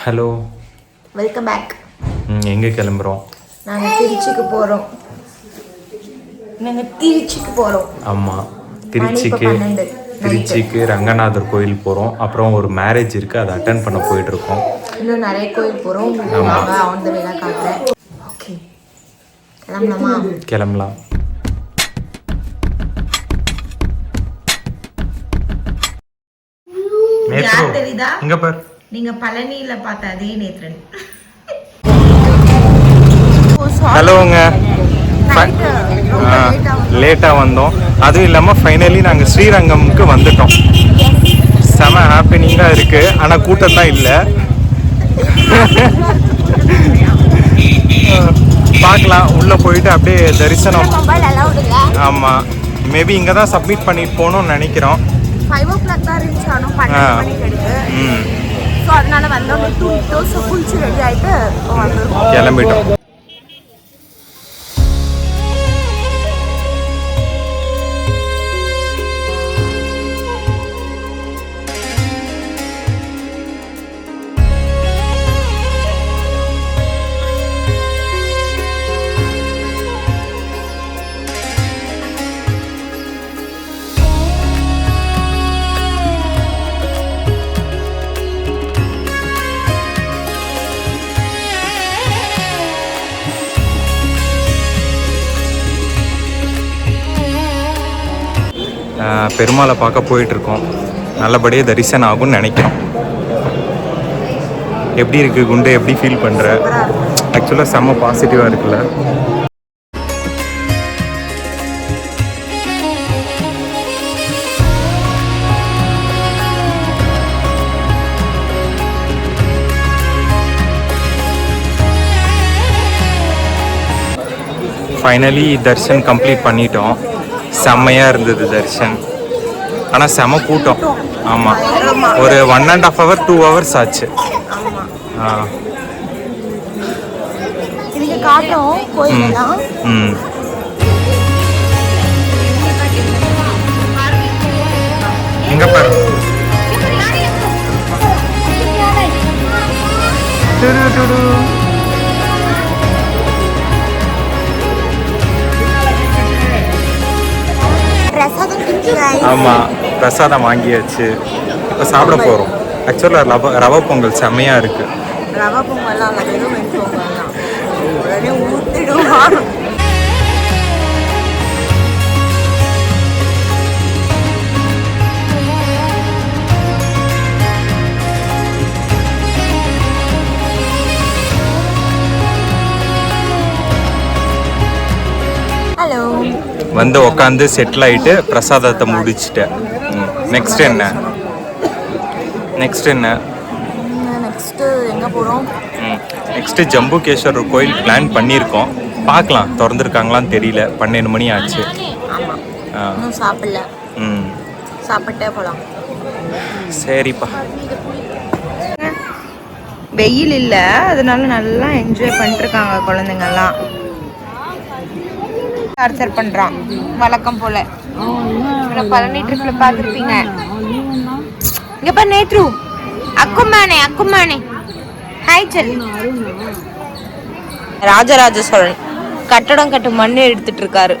Hello welcome back எங்கே கிளம்புறோம்? நாங்கள் திருச்சிக்கு போகிறோம் நாங்கள் திருச்சிக்கு போகிறோம் ஆமாம் திருச்சிக்கு திருச்சிக்கு ரங்கநாதர் கோயில் போகிறோம் அப்புறம் ஒரு மேரேஜ் இருக்குது அதை அட்டன் பண்ண போயிட்டு இருக்கோம் இன்னும் நிறைய கோயில் போகிறோம் வாங்க ஆன் த காட்டுறேன். ஓகே கிளம்பலாமா? கிளம்பலாம். யார் தெரியுதா? இங்க பார். நீங்க பழனியில பார்த்த அதே நேத்ரன். ஹலோங்க. லேட்டாக வந்தோம். அதுவும் இல்லாமல் ஃபைனலி நாங்கள் ஸ்ரீரங்கம்க்கு வந்துட்டோம். செம ஹாப்பினிங்காக இருக்குது ஆனால் கூட்டம் தான் இல்லை. பார்க்கலாம். உள்ளே போயிட்டு அப்படியே தரிசனம். மொபைல் அலௌட் இல்லை? ஆமாம் மேபி இங்கே தான் சப்மிட் பண்ணிட்டு போகணும்னு நினைக்கிறோம். ஃபைவ் ஓ கிளாக் தான் ரீச் ஆனோம். பன்னெண்டு மணிக்கு எடுத்து ஸோ அதனால வந்தோடனே தூங்கிட்டு ஸோ குளிச்சு ரெடி ஆகிட்டு கிளம்பிட்டோம். பெருமாளை பார்க்க போயிட்டு இருக்கோம் நல்லபடியாக தரிசனம் ஆகும்னு நினைக்கிறோம். எப்படி இருக்கு குண்டு? எப்படி ஃபீல் பண்ற? ஆக்சுவலாக செம்ம பாசிட்டிவாக இருக்குல்ல. ஃபைனலி தர்ஷன் கம்ப்ளீட் பண்ணிட்டோம். செம்மையாக இருந்தது தர்ஷன். ஆனால் செம கூட்டம். ஆமாம் ஒரு one and half hour two hours ஆச்சு. ஆ. ம். எங்க பாரு. பிரசாதம் கிட்டுறாய் ஆமா பிரசாதம் வாங்கியாச்சு. இப்போ சாப்பிட போறோம். ஆக்சுவலாக ரவ ரவை பொங்கல் செம்மையா இருக்கு. ரவா பொங்கல்லாம் வெறும் வெண் பொங்கல்லாம். உடனே ஊற்றிடுவான் வந்து உக்காந்து செட்டில் ஆயிட்டு பிரசாதத்தை முடிச்சிட்டேன் நெக்ஸ்ட் என்ன? நெக்ஸ்ட் என்ன? நெக்ஸ்ட்டு எங்கே போகிறோம் நெக்ஸ்ட்டு ஜம்புகேஸ்வரர் கோயில் பிளான் பண்ணியிருக்கோம். பார்க்கலாம் திறந்துருக்காங்களான்னு தெரியல. பன்னெண்டு மணி ஆச்சு. சாப்பிடல. ம். சாப்பிட்டே போகலாம் சரிப்பா. வெயில் இல்லை அதனால நல்லா என்ஜாய் பண்ணிருக்காங்க குழந்தைங்கெல்லாம் டார்ச்சர் பண்ணுறான் வழக்கம் போல. இவனை பழனி ட்ரிப்ல பார்த்துருப்பீங்க. இங்க பாரு நேத்ரு. அக்குமானே அக்குமானே. ஹாய் செல் ராஜராஜ சோழன். கட்டடம் கட்டு மண்ணு எடுத்துட்டு இருக்காரு.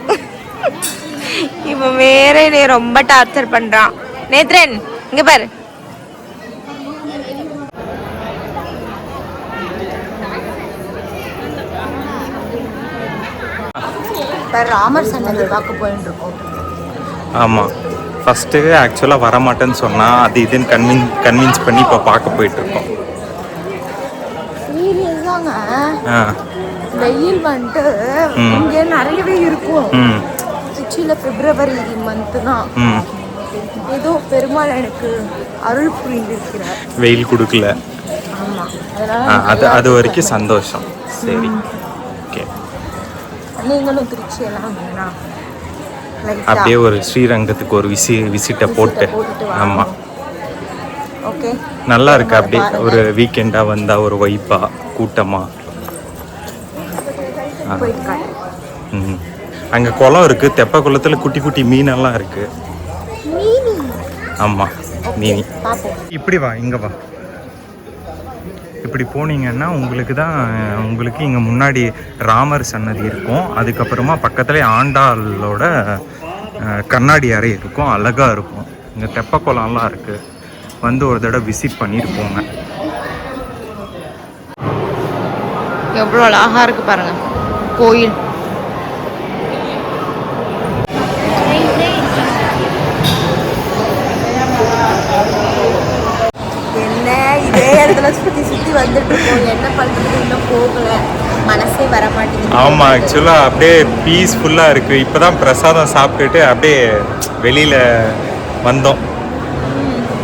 இவன் வேற என்னைய ரொம்ப டார்ச்சர் பண்றான். நேத்ரன் இங்க பாரு. இப்போ ராமர் சன்னதி பார்க்க போயிட்டு இருக்கோம் ஆமாம் ஃபஸ்ட்டு ஆக்சுவலாக வரமாட்டேன்னு சொன்னால் அது இதுன்னு கன்வின் கன்வின்ஸ் பண்ணி இப்போ பார்க்க போயிட்டுருக்கோம். சீரியஸாங்க வெயில் வந்துட்டு. இங்கே நிறையவே இருக்கும். ம். திருச்சியில் பிப்ரவரி மந்த்து தான் ஏதோ பெருமாள் எனக்கு அருள் புரிந்திருக்கிறார். வெயில் கொடுக்கல. ஆமாம் அது அது வரைக்கும் சந்தோஷம். சரி. நீங்களும் திருச்சி எல்லாம் லைட்டா அப்படியே ஒரு ஸ்ரீரங்கத்துக்கு ஒரு விசி விசிட்டை போட்டு. ஆமாம் ஓகே நல்லா இருக்கு அப்படியே. ஒரு வீக்கெண்டாக வந்தால் ஒரு வைப்பாக கூட்டமாக ம் அங்கே குளம் இருக்குது தெப்ப குளத்தில் குட்டி குட்டி மீனெல்லாம் இருக்குது மீனி. ஆமாம் மீனி. இப்படி வா இங்கே வா. இப்படி போனீங்கன்னா உங்களுக்கு தான் உங்களுக்கு இங்கே முன்னாடி ராமர் சன்னதி இருக்கும். அதுக்கப்புறமா பக்கத்துலேயே ஆண்டாளோட கண்ணாடி அறை இருக்கும். அழகாக இருக்கும். இங்கே தெப்பக்குளம்லாம் இருக்குது வந்து ஒரு தடவை விசிட் பண்ணிட்டு போங்க. எவ்வளோ அழகாக இருக்கு பாருங்கள் கோயில். போகல. மனசே வர மாட்டேங்குது ஆமாம் ஆக்சுவலாக அப்படியே பீஸ்ஃபுல்லாக இருக்குது இப்போ தான் பிரசாதம் சாப்பிட்டுட்டு அப்படியே வெளியில் வந்தோம்.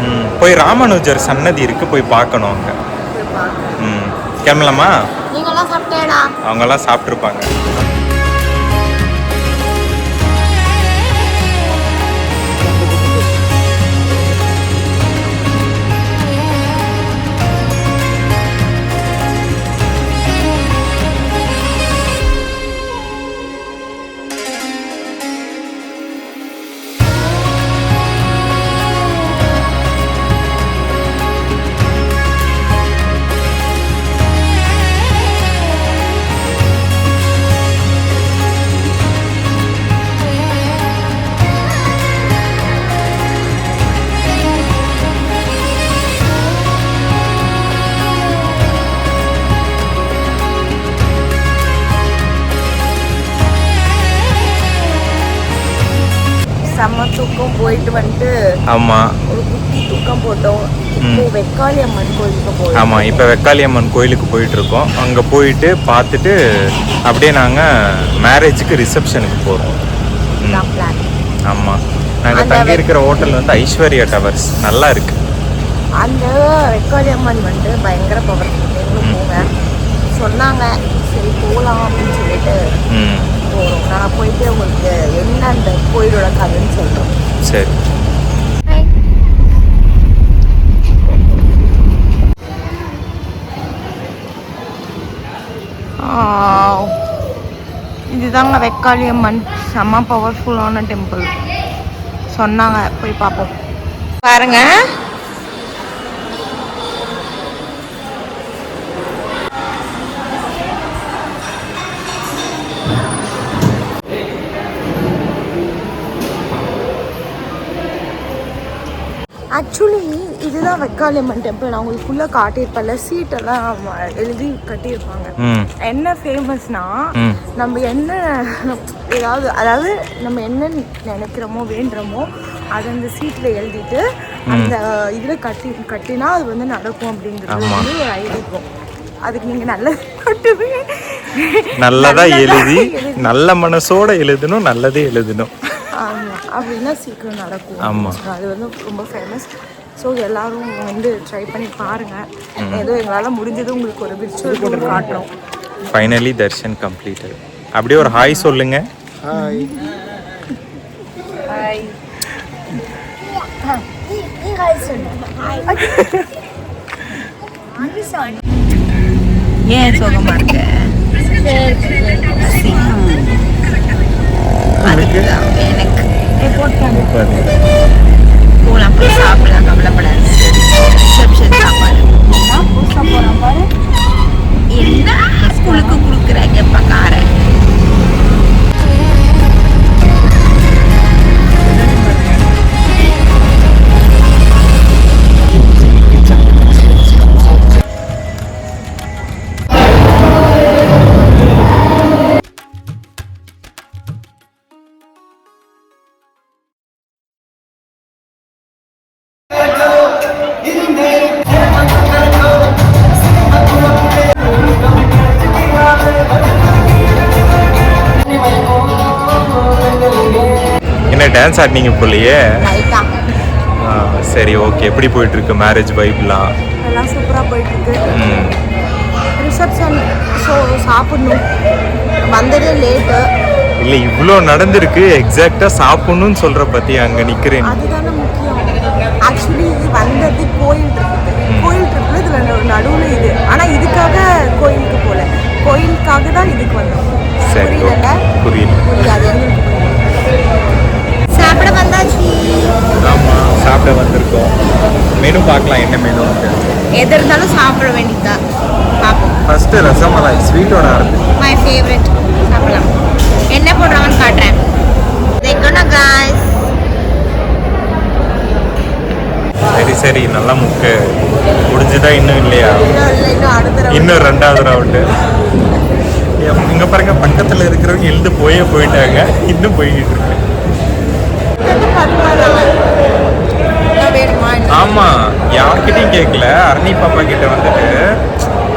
ம், போய் ராமானுஜர் சன்னதி இருக்குது போய் பார்க்கணும் அங்கே. ம் கிளம்பலாமா? அவங்கெல்லாம் சாப்பிட்ருப்பாங்க தூக்கம் போயிட்டு வந்துட்டு ஆமாம் ஒரு குட்டி தூக்கம் போட்டோம். இப்போ வெக்காளி அம்மன் கோயிலுக்கு போய் ஆமாம் இப்போ வெக்காளியம்மன் கோயிலுக்கு போயிட்டுருக்கோம். அங்கே போயிட்டு பார்த்துட்டு அப்படியே நாங்கள் மேரேஜுக்கு ரிசப்ஷனுக்கு ஆமாம் நாங்கள் அந்த தங்கி இருக்கிற ஹோட்டல் வந்து ஐஸ்வர்யா டவர்ஸ் நல்லா இருக்கு. அந்த வெக்காளி அம்மன் வந்து பயங்கர பவர் போங்க? சொன்னாங்க. சரி போகலாம் அப்படின்னு சொல்லிட்டு. போகிறோம் நான் போயிட்டு உங்களுக்கு என்ன அந்த கோயிலோட கதைன்னு சொல்கிறோம் சரி. இதுதாங்க வெக்காளி அம்மன். செம்ம பவர்ஃபுல்லான டெம்பிள் சொன்னாங்க போய் பார்ப்போம். பாருங்க. ஆக்சுவலி இதுதான் வெக்காளி அம்மன் டெம்பிள் நான் உங்களுக்கு ஃபுல்லாக காட்டியிருப்பேன்ல சீட்டெல்லாம் எழுதி கட்டியிருப்பாங்க. என்ன ஃபேமஸ்னா நம்ம என்ன ஏதாவது அதாவது நம்ம என்ன நினைக்கிறோமோ வேண்டுறோமோ அதை அந்த சீட்டில் எழுதிட்டு அந்த இதில் கட்டி கட்டினா அது வந்து நடக்கும் அப்படின்றது ஆமா. வந்து ஒரு ஐதீகம் அதுக்கு நீங்கள் நல்ல மட்டுமே நல்லதா எழுதி எழுதி. நல்ல மனசோட எழுதணும் நல்லதே எழுதணும். ஆமாம் அப்படின்னா சீக்கிரம் நடக்கும். ஆமா. அது வந்து ரொம்ப ஃபேமஸ் ஸோ எல்லாரும் வந்து ட்ரை பண்ணி பாருங்கள் ஏதோ எங்களால் முடிஞ்சது உங்களுக்கு ஒரு விர்ச்சுவல் டூர் காட்டுறோம். ஃபைனலி தர்ஷன் கம்ப்ளீட்டட் அப்படியே ஒரு ஹாய் சொல்லுங்க. ஹாய் ஏன் சோகமா இருக்க அதுக்குதான் எனக்கு போலாம் போய் சாப்பிடலாம் கவலைப்படாது ரிசப்ஷன் சாப்பாடு என்ன ஸ்கூலுக்கு கொடுக்குறாங்க பக்காரன் என்ன டான்ஸ் ஆடினீங்க போலையே. சரி ஓகே எப்படி போயிட்டு இருக்கு மேரேஜ் வைப்லாம் எல்லாம் சூப்பராக போயிட்டு இருக்கு ரிசப்ஷன் ஸோ சாப்பிடணும். வந்ததே லேட்டு இல்லை இவ்வளோ நடந்திருக்கு. எக்ஸாக்டாக சாப்பிடணும்னு சொல்கிற பற்றி அங்கே நிற்கிறேன் அதுதானே முக்கியம். ஆக்சுவலி வந்தது கோயில் என்ன போடுறாங்கன்னு காட்டுறேன். சரி சரி நல்லா முக்கு. முடிஞ்சுதா இன்னும் இல்லையா? இன்னும் ரெண்டாவது ரவுண்டு இங்க பாருங்க பக்கத்துல இருக்கிறவங்க எழுந்து போயே போயிட்டாங்க. இன்னும் போய்கிட்டு இருக்கு. ஆமா யார்கிட்டயும் கேட்கல அரணி பாப்பா கிட்ட வந்துட்டு.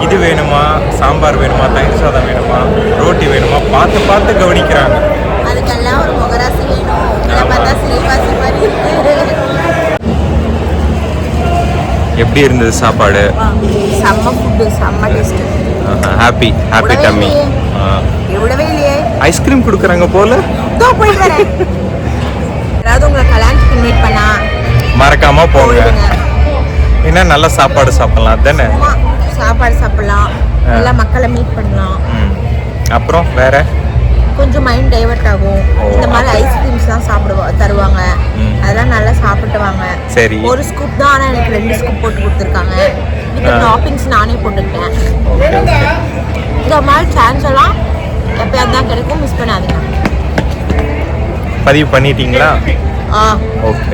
இது வேணுமா? சாம்பார் வேணுமா? தயிர் சாதம் வேணுமா? ரோட்டி வேணுமா? பார்த்து பார்த்து கவனிக்கிறாங்க. அதுக்கெல்லாம் ஒரு முகராசி வேணும். பார்த்தா மாதிரி எப்படி இருந்தது சாப்பாடு? செம்ம ஃபுட்டு செம்ம டேஸ்ட் ஹாப்பி ஹாப்பி டம்மி எவ்வளவே இல்லையே. ஐஸ்கிரீம் கொடுக்குறாங்க போல? இதோ போயிட்டு வரேன். யாராவது உங்களை கல்யாணத்துக்கு இன்வைட் பண்ணா மறக்காம போங்க. என்ன நல்ல சாப்பாடு சாப்பிடலாம் தானே? சாப்பாடு சாப்பிடலாம். நல்லா மக்களை மீட் பண்ணலாம். அப்புறம் வேற? கொஞ்சம் மைண்ட் டைவர்ட் ஆகும். இந்த மாதிரி ஐஸ்கிரீம்ஸ்லாம் சாப்பிடுவா தருவாங்க. அதெல்லாம் நல்லா சாப்பிட்டு வாங்க சரி. ஒரு ஸ்கூப் தான் ஆனால் எனக்கு ரெண்டு ஸ்கூப் போட்டு கொடுத்துருக்காங்க. ஆ. டாப்பிங்ஸ் நானே போட்டுக்கிட்டேன். இந்த மாதிரி சான்ஸ் எல்லாம் எப்பயாவது தான் கிடைக்கும் மிஸ் பண்ணாதீங்க. பதிவு பண்ணிட்டீங்களா? ஆ. ஓகே.